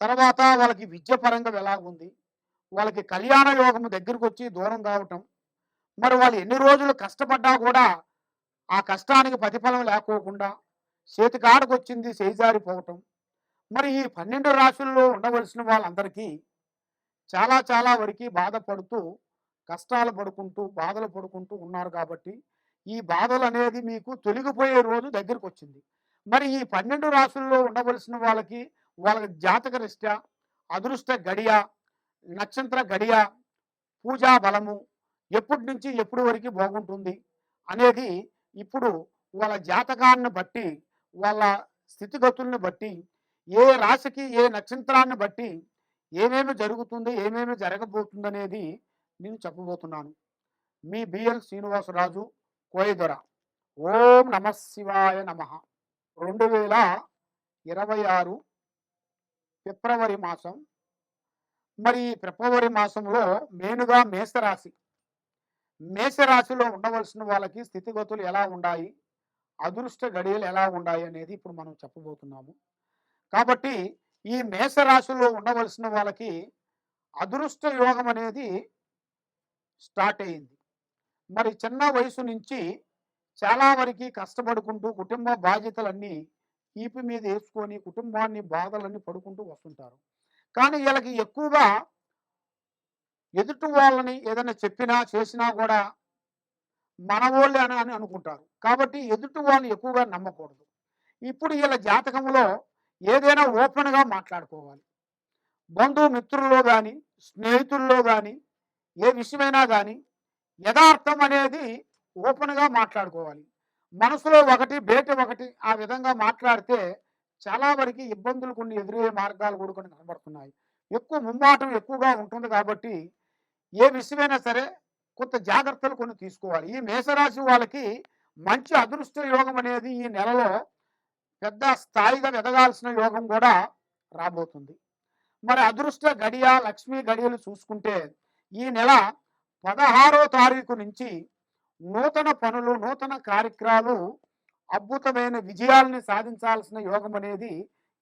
తర్వాత వాళ్ళకి విద్య పరంగా ఎలాగుంది? వాళ్ళకి కళ్యాణ యోగం దగ్గరకు వచ్చి దూరం కావటం. మరి వాళ్ళు ఎన్ని రోజులు కష్టపడ్డా కూడా ఆ కష్టానికి ప్రతిఫలం లేకోకుండా చేతికాడకు వచ్చింది చేజారిపోవటం. మరి ఈ పన్నెండు రాశుల్లో ఉండవలసిన వాళ్ళందరికీ చాలా చాలా వరకు బాధపడుతూ కష్టాలు పడుకుంటూ బాధలు పడుకుంటూ ఉన్నారు కాబట్టి ఈ బాధలు అనేది మీకు తొలగిపోయే రోజు దగ్గరకు వచ్చింది మరి ఈ పన్నెండు రాశుల్లో ఉండవలసిన వాళ్ళకి వాళ్ళ జాతక రీత్యా అదృష్ట గడియ నక్షత్ర గడియ పూజా బలము ఎప్పటి నుంచి ఎప్పుడు వరకు బాగుంటుంది అనేది ఇప్పుడు వాళ్ళ జాతకాన్ని బట్టి వాళ్ళ స్థితిగతుల్ని బట్టి ఏ రాశికి ఏ నక్షత్రాన్ని బట్టి ఏమేమి జరుగుతుంది ఏమేమి జరగబోతుంది అనేది నేను చెప్పబోతున్నాను. మీ బిఎల్ శ్రీనివాసరాజు కోయదొర. ఓం నమ శివాయ నమ. రెండు వేల ఇరవై ఆరు ఫిబ్రవరి మాసం. మరి ఈ ఫిబ్రవరి మాసంలో మేనుగా మేషరాశి. మేషరాశిలో ఉండవలసిన వాళ్ళకి స్థితిగతులు ఎలా ఉన్నాయి అదృష్ట గడియలు ఎలా ఉన్నాయి అనేది ఇప్పుడు మనం చెప్పబోతున్నాము. కాబట్టి ఈ మేషరాశిలో ఉండవలసిన వాళ్ళకి అదృష్ట యోగం అనేది స్టార్ట్ అయింది. మరి చిన్న వయసు నుంచి చాలా వరకు కష్టపడుకుంటూ కుటుంబ బాధ్యతలన్నీ ఈపి మీద వేసుకొని కుటుంబాన్ని బాధలన్నీ పడుకుంటూ వస్తుంటారు. కానీ వీళ్ళకి ఎక్కువగా ఎదుటి వాళ్ళని ఏదైనా చెప్పినా చేసినా కూడా మనవోళ్ళేనా అని అని అనుకుంటారు. కాబట్టి ఎదుటి వాళ్ళని ఎక్కువగా నమ్మకూడదు. ఇప్పుడు వీళ్ళ జాతకంలో ఏదైనా ఓపెన్గా మాట్లాడుకోవాలి. బంధుమిత్రుల్లో కానీ స్నేహితుల్లో కానీ ఏ విషయమైనా కానీ యథార్థం అనేది ఓపెన్గా మాట్లాడుకోవాలి. మనసులో ఒకటి బయట ఒకటి ఆ విధంగా మాట్లాడితే చాలా వరకు ఇబ్బందులు కొన్ని ఎదురయ్యే మార్గాలు కూడా కొన్ని కనబడుతున్నాయి. ఎక్కువ ముమ్మాటం ఎక్కువగా ఉంటుంది కాబట్టి ఏ విషయమైనా సరే కొంత జాగ్రత్తలు కొన్ని తీసుకోవాలి. ఈ మేషరాశి వాళ్ళకి మంచి అదృష్ట యోగం అనేది ఈ నెలలో పెద్ద స్థాయిగా ఎదగాల్సిన యోగం కూడా రాబోతుంది. మరి అదృష్ట గడియ లక్ష్మీ గడియలు చూసుకుంటే ఈ నెల పదహారో తారీఖు నుంచి నూతన పనులు నూతన కార్యక్రమాలు అద్భుతమైన విజయాల్ని సాధించాల్సిన యోగం అనేది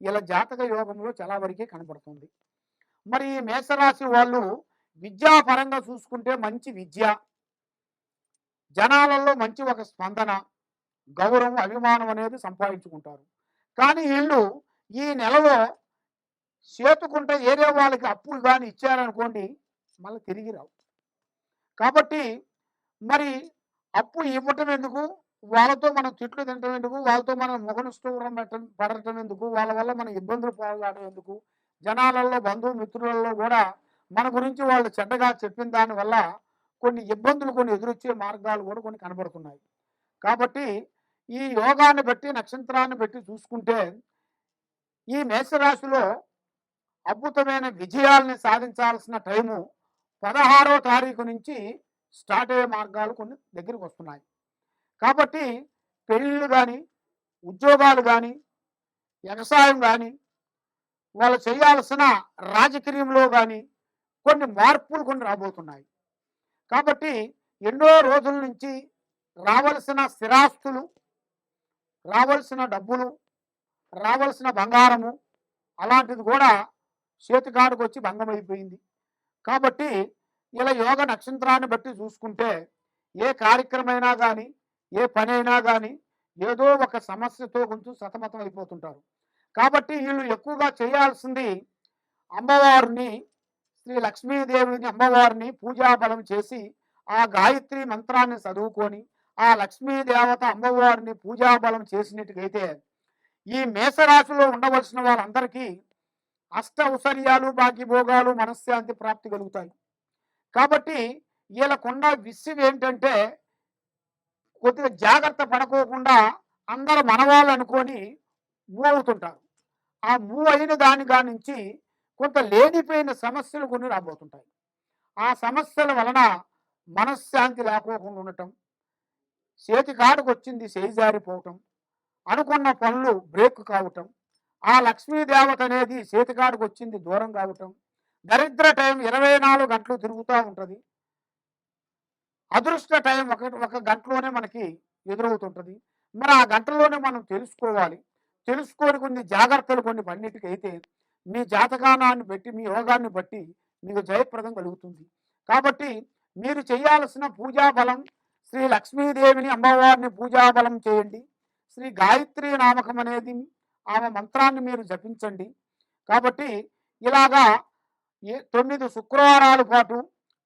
ఇలా జాతక యోగంలో చాలా వరకే కనబడుతుంది. మరి ఈ మేషరాశి వాళ్ళు విద్యాపరంగా చూసుకుంటే మంచి విద్య జనాలలో మంచి ఒక స్పందన గౌరవం అభిమానం అనేది సంపాదించుకుంటారు. కానీ వీళ్ళు ఈ నెలలో చేతుకుంటే ఏరే వాళ్ళకి అప్పులు కానీ ఇచ్చారనుకోండి మళ్ళీ తిరిగి రావు. కాబట్టి మరి అప్పు ఇవ్వటం ఎందుకు? వాళ్ళతో మనం తిట్లు తినటం ఎందుకు? వాళ్ళతో మనం ముఖనిష్టూరం పెట్టడం పడటం ఎందుకు? వాళ్ళ వల్ల మనం ఇబ్బందులు పోరాడటం ఎందుకు? జనాలలో బంధువు మిత్రులలో కూడా మన గురించి వాళ్ళు చెడ్డగా చెప్పిన దాని వల్ల కొన్ని ఇబ్బందులు కొన్ని ఎదురొచ్చే మార్గాలు కూడా కొన్ని కనబడుతున్నాయి. కాబట్టి ఈ యోగాన్ని బట్టి నక్షత్రాన్ని బట్టి చూసుకుంటే ఈ మేషరాశిలో అద్భుతమైన విజయాల్ని సాధించాల్సిన టైము పదహారో తారీఖు నుంచి స్టార్ట్ అయ్యే మార్గాలు కొన్ని దగ్గరికి వస్తున్నాయి. కాబట్టి పెళ్ళిళ్ళు కానీ ఉద్యోగాలు కానీ వ్యవసాయం కానీ వాళ్ళు చేయాల్సిన రాజకీయంలో కానీ కొన్ని మార్పులు కొన్ని రాబోతున్నాయి. కాబట్టి ఎన్నో రోజుల నుంచి రావలసిన స్థిరాస్తులు రావలసిన డబ్బులు రావలసిన బంగారము అలాంటిది కూడా చేతికాడుకు వచ్చి భంగమైపోయింది. కాబట్టి ఇలా యోగ నక్షత్రాన్ని బట్టి చూసుకుంటే ఏ కార్యక్రమైనా కానీ ఏ పని అయినా కానీ ఏదో ఒక సమస్యతో కొంచెం సతమతం అయిపోతుంటారు. కాబట్టి వీళ్ళు ఎక్కువగా చేయాల్సింది అమ్మవారిని శ్రీ లక్ష్మీదేవిని అమ్మవారిని పూజాబలం చేసి ఆ గాయత్రి మంత్రాన్ని చదువుకొని ఆ లక్ష్మీదేవత అమ్మవారిని పూజాబలం చేసినట్టుగైతే ఈ మేషరాశిలో ఉండవలసిన వాళ్ళందరికీ అష్ట ఔశ్వర్యాలు భాగ్యభోగాలు మనశ్శాంతి ప్రాప్తి కలుగుతాయి. కాబట్టి వీళ్ళకున్న విషయం ఏంటంటే కొద్దిగా జాగ్రత్త పడుకోకుండా అందరూ మనవాళ్ళు అనుకొని మూవ్ అవుతుంటారు ఆ మూవ్ అయిన దాని నుంచి కొంత లేనిపోయిన సమస్యలు కొన్ని రాబోతుంటాయి. ఆ సమస్యల వలన మనశ్శాంతి లేకోకుండా ఉండటం చేతి కాడుకు వచ్చింది చేయిజారిపోవటం అనుకున్న పనులు బ్రేక్ కావటం ఆ లక్ష్మీదేవత అనేది చేతికాడుకు వచ్చింది దూరం కావటం దరిద్ర టైం ఇరవై నాలుగు గంటలు తిరుగుతూ ఉంటుంది. అదృష్ట టైం ఒక ఒక గంటలోనే మనకి ఎదురవుతుంటుంది. మరి ఆ గంటలోనే మనం తెలుసుకోవాలి. తెలుసుకొని కొన్ని జాగ్రత్తలు కొన్ని పన్నిటికైతే మీ జాతకానాన్ని బట్టి మీ యోగాన్ని బట్టి మీకు జయప్రదం కలుగుతుంది. కాబట్టి మీరు చేయాల్సిన పూజాబలం శ్రీ లక్ష్మీదేవిని అమ్మవారిని పూజాబలం చేయండి. శ్రీ గాయత్రి నామకం అనేది ఆమె మంత్రాన్ని మీరు జపించండి. కాబట్టి ఇలాగా తొమ్మిది శుక్రవారాల పాటు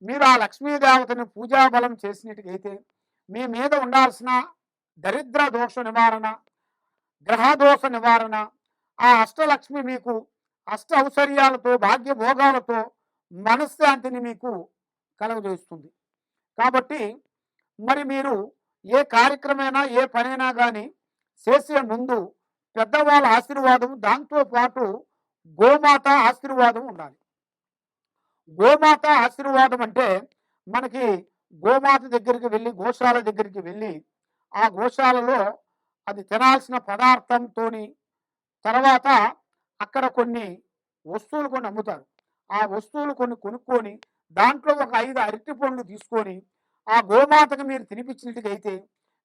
మీరు ఆ లక్ష్మీదేవతని పూజా బలం మీ మీద ఉండాల్సిన దరిద్ర దోష నివారణ గ్రహదోష నివారణ ఆ అష్టలక్ష్మి మీకు అష్ట ఔశ్వర్యాలతో భాగ్యభోగాలతో మనశ్శాంతిని మీకు కలుగజేస్తుంది. కాబట్టి మరి మీరు ఏ కార్యక్రమైనా ఏ పనైనా కానీ చేసే ముందు పెద్దవాళ్ళ ఆశీర్వాదం దాంతో పాటు గోమాత ఆశీర్వాదం ఉండాలి. గోమాత ఆశీర్వాదం అంటే మనకి గోమాత దగ్గరికి వెళ్ళి గోశాల దగ్గరికి వెళ్ళి ఆ గోశాలలో అది తినాల్సిన పదార్థంతోని తర్వాత అక్కడ కొన్ని వస్తువులు కొన్ని అమ్ముతారు. ఆ వస్తువులు కొన్ని కొనుక్కొని దాంట్లో ఒక ఐదు అరటి పండ్లు తీసుకొని ఆ గోమాతకు మీరు తినిపించినట్టుగైతే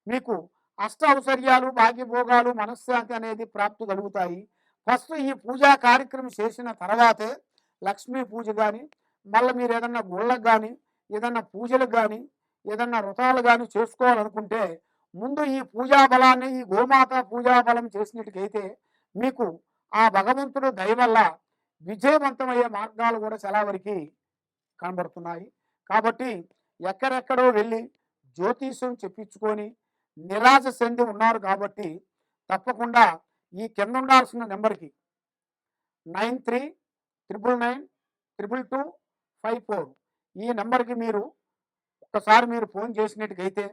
మీకు అష్ట ఔశ్వర్యాలు భాగ్యభోగాలు మనశ్శాంతి అనేది ప్రాప్తి కలుగుతాయి. ఫస్ట్ ఈ పూజా కార్యక్రమం చేసిన తర్వాతే లక్ష్మీ పూజ కానీ మళ్ళీ మీరు ఏదన్నా గుళ్ళకు కానీ ఏదన్నా పూజలకు కానీ ఏదన్నా వ్రతాలు కానీ చేసుకోవాలనుకుంటే ముందు ఈ పూజా బలాన్ని ఈ గోమాత పూజా బలం చేసినట్టుకైతే మీకు ఆ భగవంతుడు దయ వల్ల విజయవంతమయ్యే మార్గాలు కూడా చాలా వరకు కనబడుతున్నాయి. కాబట్టి ఎక్కడెక్కడో వెళ్ళి జ్యోతిష్యం చెప్పించుకొని నిరాశ చెంది ఉన్నారు కాబట్టి తప్పకుండా ఈ కింద ఉండాల్సిన నెంబర్కి nine three triple nine triple two five four. ఈ నెంబర్కి మీరు ఒక్కసారి మీరు ఫోన్ చేసినట్టుకైతే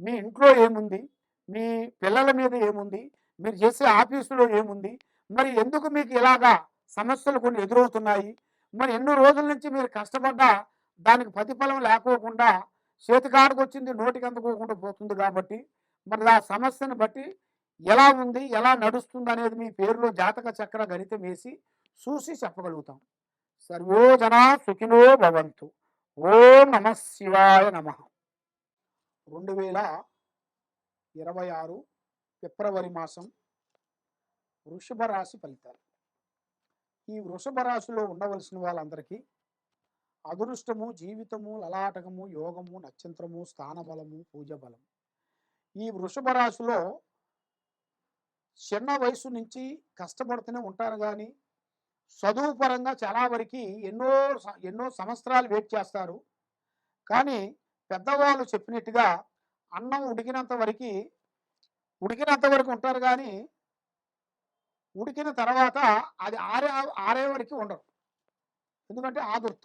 మీ ఇంట్లో ఏముంది? మీ పిల్లల మీద ఏముంది? మీరు చేసే ఆఫీసులో ఏముంది? మరి ఎందుకు మీకు ఇలాగా సమస్యలు కొన్ని ఎదురవుతున్నాయి? మరి ఎన్నో రోజుల నుంచి మీరు కష్టపడ్డా దానికి ప్రతిఫలం లేకోకుండా చేతికాడికి వచ్చింది నోటికి అందుకోకుండా పోతుంది కాబట్టి మరి ఆ సమస్యను బట్టి ఎలా ఉంది? ఎలా నడుస్తుంది అనేది మీ పేరులో జాతక చక్ర గణితం వేసి చూసి చెప్పగలుగుతాం. సర్వోజనా సుఖినో భవంతు. ఓం నమ శివాయ నమ. రెండు వేల ఇరవై ఆరు ఫిబ్రవరి మాసం వృషభ రాశి ఫలితాలు. ఈ వృషభ రాశిలో ఉండవలసిన వాళ్ళందరికీ అదృష్టము జీవితము లలాటకము యోగము నక్షత్రము స్థానబలము పూజ బలం ఈ వృషభ రాశిలో చిన్న వయసు నుంచి కష్టపడుతూనే ఉంటారు కానీ చదువు పరంగా చాలా వరకు ఎన్నో ఎన్నో సంవత్సరాలు వెయిట్ చేస్తారు. కానీ పెద్దవాళ్ళు చెప్పినట్టుగా అన్నం ఉడికినంత వరకు ఉడికినంత వరకు ఉంటారు కానీ ఉడికిన తర్వాత అది ఆరే ఆరే వరకు ఉండరు. ఎందుకంటే ఆదుర్త.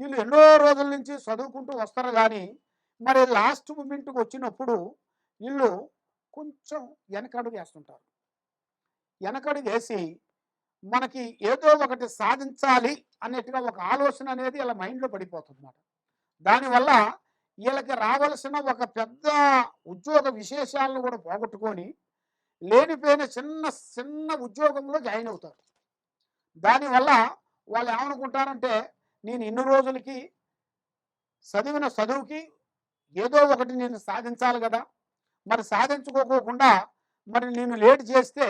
వీళ్ళు ఎన్నో రోజుల నుంచి చదువుకుంటూ వస్తారు కానీ మరి లాస్ట్ మూమెంట్కి వచ్చినప్పుడు వీళ్ళు కొంచెం వెనకడుగు వేస్తుంటారు. వెనకడుగు వేసి మనకి ఏదో ఒకటి సాధించాలి అన్నట్టుగా ఒక ఆలోచన అనేది ఇలా మైండ్లో పడిపోతుందన్నమాట. దానివల్ల వీళ్ళకి రావలసిన ఒక పెద్ద ఉద్యోగ విశేషాలను కూడా పోగొట్టుకొని లేనిపోయిన చిన్న చిన్న ఉద్యోగంలో జాయిన్ అవుతారు. దానివల్ల వాళ్ళు ఏమనుకుంటారంటే నేను ఇన్ని రోజులకి చదివిన చదువుకి ఏదో ఒకటి నేను సాధించాలి కదా. మరి సాధించుకోకుండా మరి నేను లేట్ చేస్తే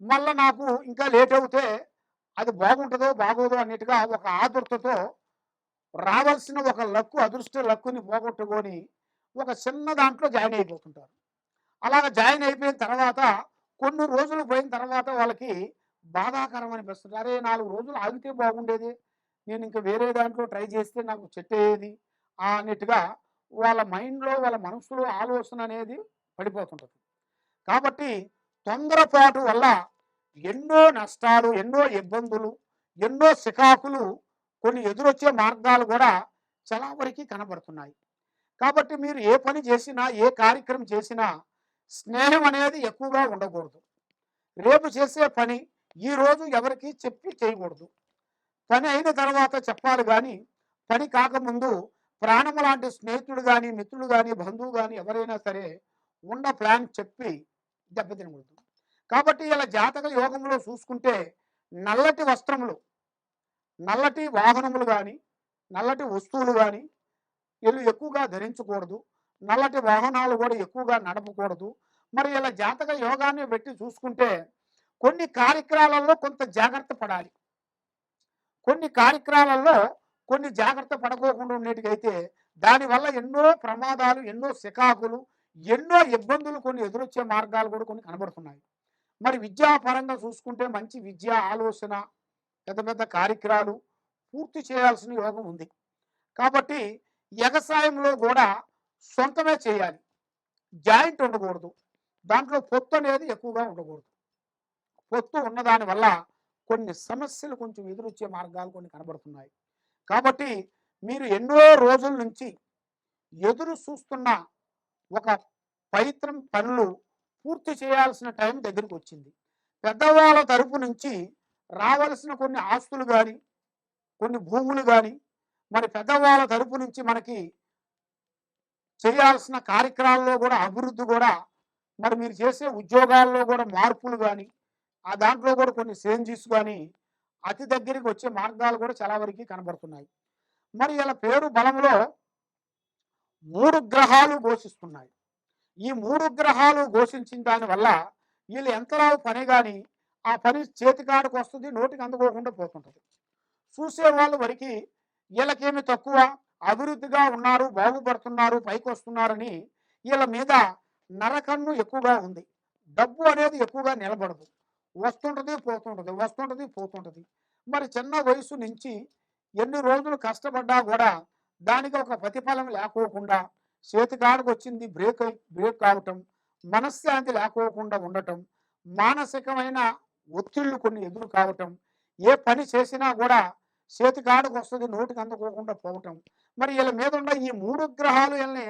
మళ్ళీ నాకు ఇంకా లేట్ అవుతే అది బాగుంటుందో బాగోదో అన్నట్టుగా ఒక ఆదుర్తతో రావాల్సిన ఒక లక్కు అదృష్ట లక్కుని పోగొట్టుకొని ఒక చిన్న దాంట్లో జాయిన్ అయిపోతుంటారు. అలాగ జాయిన్ అయిపోయిన తర్వాత కొన్ని రోజులు పోయిన తర్వాత వాళ్ళకి బాధాకరం అనిపిస్తుంది. అరే నాలుగు రోజులు ఆగితే బాగుండేది. నేను ఇంకా వేరే దాంట్లో ట్రై చేస్తే నాకు సెట్ అయ్యేది అన్నట్టుగా వాళ్ళ మైండ్లో వాళ్ళ మనసులో ఆలోచన అనేది పడిపోతుంటుంది. కాబట్టి తొందరపాటు వల్ల ఎన్నో నష్టాలు ఎన్నో ఇబ్బందులు ఎన్నో సికాకులు కొన్ని ఎదురొచ్చే మార్గాలు కూడా చాలా వరకు కనబడుతున్నాయి. కాబట్టి మీరు ఏ పని చేసినా ఏ కార్యక్రమం చేసినా స్నేహం అనేది ఎక్కువగా ఉండకూడదు. రేపు చేసే పని ఈరోజు ఎవరికి చెప్పి చేయకూడదు. పని అయిన తర్వాత చెప్పాలి కానీ పని కాకముందు ప్రాణము లాంటి స్నేహితుడు కానీ మిత్రుడు కానీ బంధువు కానీ ఎవరైనా సరే ఉన్న ప్లాన్ చెప్పి దెబ్బతినకూడదు కాబట్టి ఇలా జాతక యోగంలో చూసుకుంటే నల్లటి వస్త్రములు నల్లటి వాహనములు కానీ నల్లటి వస్తువులు కానీ వీళ్ళు ఎక్కువగా ధరించకూడదు. నల్లటి వాహనాలు కూడా ఎక్కువగా నడపకూడదు. మరి ఇలా జాతక యోగాన్ని పెట్టి చూసుకుంటే కొన్ని కార్యక్రమాలలో కొంత జాగ్రత్త పడాలి. కొన్ని కార్యక్రమాలలో కొన్ని జాగ్రత్త పడకోకుండా ఉండేటికైతే దానివల్ల ఎన్నో ప్రమాదాలు ఎన్నో శికాకులు ఎన్నో ఇబ్బందులు కొన్ని ఎదురొచ్చే మార్గాలు కూడా కొన్ని కనబడుతున్నాయి. మరి విద్యాపరంగా చూసుకుంటే మంచి విద్య ఆలోచన పెద్ద పెద్ద కార్యక్రమాలు పూర్తి చేయాల్సిన యోగం ఉంది. కాబట్టి వ్యవసాయంలో కూడా సొంతమే చేయాలి. జాయింట్ ఉండకూడదు. దాంట్లో పొత్తు అనేది ఎక్కువగా ఉండకూడదు. పొత్తు ఉన్నదాని వల్ల కొన్ని సమస్యలు కొంచెం ఎదురొచ్చే మార్గాలు కొన్ని కనబడుతున్నాయి. కాబట్టి మీరు ఎన్నో రోజుల నుంచి ఎదురు చూస్తున్న ఒక పవిత్రం పనులు పూర్తి చేయాల్సిన టైం దగ్గరికి వచ్చింది. పెద్దవాళ్ళ తరపు నుంచి రావలసిన కొన్ని ఆస్తులు కానీ కొన్ని భూములు కానీ మరి పెద్దవాళ్ళ తరపు నుంచి మనకి చేయాల్సిన కార్యక్రమాల్లో కూడా అభివృద్ధి కూడా మరి మీరు చేసే ఉద్యోగాల్లో కూడా మార్పులు కానీ ఆ దాంట్లో కూడా కొన్ని చేంజెస్ కానీ అతి దగ్గరికి వచ్చే మార్గాలు కూడా చాలా వరకు కనబడుతున్నాయి. మరి ఇలా పేరు బలంలో మూడు గ్రహాలు ఘోషిస్తున్నాయి. ఈ మూడు గ్రహాలు ఘోషించిన దానివల్ల వీళ్ళు ఎంతరావు పని కానీ ఆ పని చేతికాడికి వస్తుంది నోటికి అందుకోకుండా పోతుంటుంది. చూసేవాళ్ళు వరకు వీళ్ళకేమి తక్కువ అభివృద్ధిగా ఉన్నారు బాగుపడుతున్నారు పైకి వస్తున్నారని వీళ్ళ మీద నరకన్ను ఎక్కువగా ఉంది. డబ్బు అనేది ఎక్కువగా నిలబడదు. వస్తుంటుంది పోతుంటుంది వస్తుంటది పోతుంటుంది. మరి చిన్న వయసు నుంచి ఎన్ని రోజులు కష్టపడ్డా కూడా దానికి ఒక ప్రతిఫలం లేకోకుండా చేతికాడకు వచ్చింది బ్రేక్ బ్రేక్ కావటం మనశ్శాంతి లేకోకుండా ఉండటం మానసికమైన ఒత్తిళ్ళు కొన్ని ఎదురు కావటం ఏ పని చేసినా కూడా చేతికాడకు వస్తుంది నోటికి అందుకోకుండా పోవటం. మరి వీళ్ళ మీద ఉన్న ఈ మూడు గ్రహాలు వీళ్ళని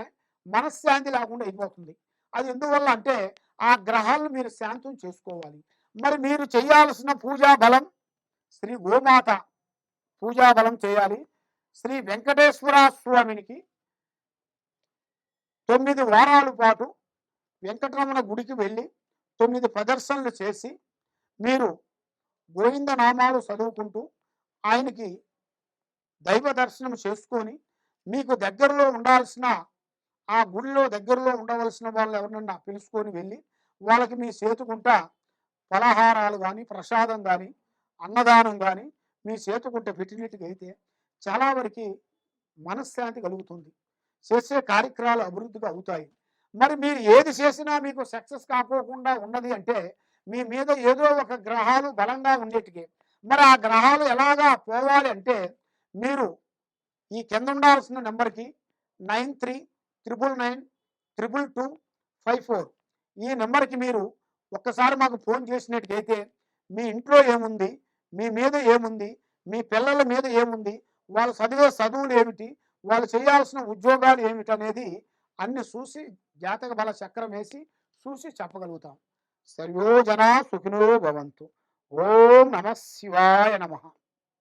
మనశ్శాంతి లేకుండా అయిపోతుంది. అది ఎందువల్ల అంటే ఆ గ్రహాలను మీరు శాంతం చేసుకోవాలి. మరి మీరు చేయాల్సిన పూజా బలం శ్రీ గోమాత పూజా బలం చేయాలి. శ్రీ వెంకటేశ్వర స్వామినికి తొమ్మిది వారాల పాటు వెంకటరమణ గుడికి వెళ్ళి తొమ్మిది ప్రదర్శనలు చేసి మీరు గోవింద నామాలు చదువుకుంటూ ఆయనకి దైవ దర్శనం చేసుకొని మీకు దగ్గరలో ఉండాల్సిన ఆ గుడిలో దగ్గరలో ఉండవలసిన వాళ్ళు ఎవరినన్నా పిలుచుకొని వెళ్ళి వాళ్ళకి మీ చేతుకుంటా పలహారాలు కానీ ప్రసాదం కానీ అన్నదానం కానీ మీ చేతుకుంట పెట్టినట్టుగా అయితే చాలా వరకు మనశ్శాంతి కలుగుతుంది. చేసే కార్యక్రమాలు అభివృద్ధిగా అవుతాయి. మరి మీరు ఏది చేసినా మీకు సక్సెస్ కాకోకుండా ఉన్నది అంటే మీ మీద ఏదో ఒక గ్రహాలు బలంగా ఉండేటికి మరి ఆ గ్రహాలు ఎలాగా పోవాలి అంటే మీరు ఈ కింద ఉండాల్సిన నెంబర్కి nine three triple nine triple two five four ఈ నెంబర్కి మీరు ఒక్కసారి మాకు ఫోన్ చేసినట్టుకైతే మీ ఇంట్లో ఏముంది? మీ మీద ఏముంది? మీ పిల్లల మీద ఏముంది? వాళ్ళు చదివే చదువులు ఏమిటి? వాళ్ళు చేయాల్సిన ఉద్యోగాలు ఏమిటి? అనేది అన్ని చూసి జాతక బల చక్రం వేసి చూసి చెప్పగలుగుతాం. సర్వో జనా సుఖినో భవంతు. ఓం నమ శివాయ నమః.